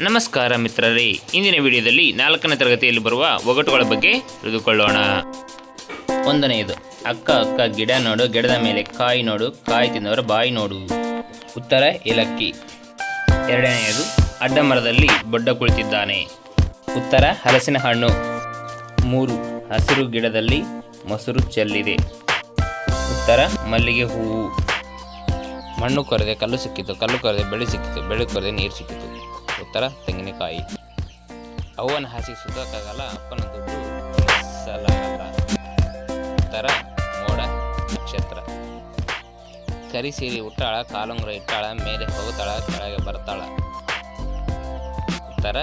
ನಮಸ್ಕಾರ ಮಿತ್ರರೇ, ಇಂದಿನ ವಿಡಿಯೋದಲ್ಲಿ ನಾಲ್ಕನೇ ತರಗತಿಯಲ್ಲಿ ಬರುವ ಒಗಟುಗಳ ಬಗ್ಗೆ ತಿಳಿದುಕೊಳ್ಳೋಣ. ಒಂದನೆಯದು, ಅಕ್ಕ ಅಕ್ಕ, ಗಿಡ ನೋಡು, ಗಿಡದ ಮೇಲೆ ಕಾಯಿ ನೋಡು, ಕಾಯಿ ತಿಂದವರ ಬಾಯಿ ನೋಡು. ಉತ್ತರ, ಏಲಕ್ಕಿ. ಎರಡನೆಯದು, ಅಡ್ಡ ಮರದಲ್ಲಿ ಬೊಡ್ಡ ಕುಳಿತಿದ್ದಾನೆ. ಉತ್ತರ, ಹಲಸಿನ ಹಣ್ಣು. ಮೂರು, ಹಸಿರು ಗಿಡದಲ್ಲಿ ಮೊಸರು ಚೆಲ್ಲಿದೆ. ಉತ್ತರ, ಮಲ್ಲಿಗೆ ಹೂವು. ಮಣ್ಣು ಕೊರೆದೆ, ಕಲ್ಲು ಸಿಕ್ಕಿತು, ಕಲ್ಲು ಕೊರೆದೆ, ಬೆಳೆ ಸಿಕ್ಕಿತು, ಬೆಳೆ ಕೊರೆದೆ, ನೀರು ಸಿಕ್ಕಿತು. ಉತ್ತರ, ತೆಂಗಿನಕಾಯಿ. ಅವ್ವನ ಹಾಸಿಗೆ ಸುತ್ತಕ್ಕಾಗಲ್ಲ ಅಪ್ಪನ ದುಡ್ಡು ಉತ್ತರ, ಮೋಡ, ನಕ್ಷತ್ರ. ಕರಿ ಸೀರೆ ಉಟ್ಟಾಳ ಕಾಲುಂಗುರ ಇಟ್ಟಾಳ, ಮೇಲೆ ಹೋಗ್ತಾಳ, ಕೆಳಗೆ ಬರ್ತಾಳ. ಉತ್ತರ,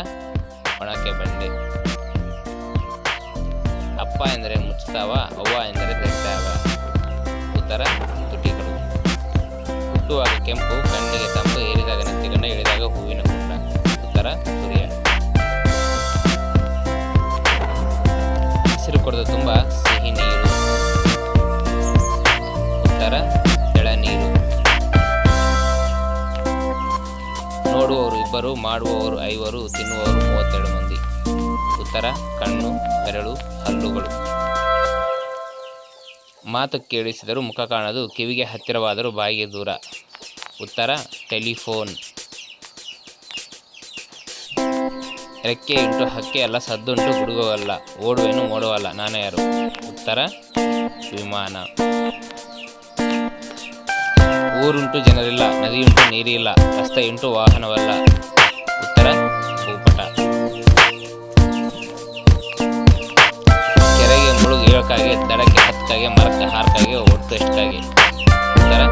ಒಣಕೆ ಬಂಡೆ. ಅಪ್ಪ ಎಂದರೆ ಮುಚ್ಚುತ್ತಾವ ಅವ್ವ ಎಂದರೆ ತೆಗ್ತಾವ. ಉತ್ತರ ಹುಟ್ಟುವಾಗ ಕೆಂಪು ಕಣ್ಣಿಗೆ ತಂಪು ಏರಿದಾಗ ನೆತ್ತಿಗಣ್ಣ ಇಳಿದಾಗ ಹೂವಿನ ಕುಂಡ ಉತ್ತರ, ಸೂರ್ಯ. ಹಸಿರು ಕೊಡದ ತುಂಬ ಸಿಹಿ ನೀರು. ಉತ್ತರ ಎಳನೀರು ನೋಡುವವರು ಇಬ್ಬರು, ಮಾಡುವವರು ಐವರು, ತಿನ್ನುವವರು ಮೂವತ್ತೆರಡು ಮಂದಿ. ಉತ್ತರ, ಕಣ್ಣು, ಬೆರಳು, ಹಲ್ಲುಗಳು. ಮಾತು ಕೇಳಿಸಿದರೂ ಮುಖ ಕಾಣದು, ಕಿವಿಗೆ ಹತ್ತಿರವಾದರೂ ಬಾಯಿಗೆ ದೂರ. ಉತ್ತರ, ಟೆಲಿಫೋನ್. ರೆಕ್ಕೆ ಇಂಟು ಹಕ್ಕೆ ಅಲ್ಲ, ಸದ್ದುಂಟು ಹುಡುಗವಲ್ಲ ಓಡುವೆನು, ಓಡುವಲ್ಲ, ನಾನು ಯಾರು? ಉತ್ತರ, ವಿಮಾನ. ಊರುಂಟು ಜನರಿಲ್ಲ, ನದಿಯುಂಟು ನೀರಿಲ್ಲ, ರಸ್ತೆಯುಂಟು ವಾಹನವಲ್ಲ. ಉತ್ತರ, ಭೂಪಟ. ಕೆರೆಗೆ ಮುಳುಗು ಹೇಳಕ್ಕಾಗಿ ದಡಕ್ಕೆ ಹತ್ತಕ್ಕಾಗಿ ಮರಕ್ಕೆ ಹಾರಕ್ಕಾಗಿ ಒಟ್ಟು ಎಷ್ಟಕ್ಕಾಗಿ ಉತ್ತರ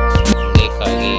ಬೇಕಾಗಿ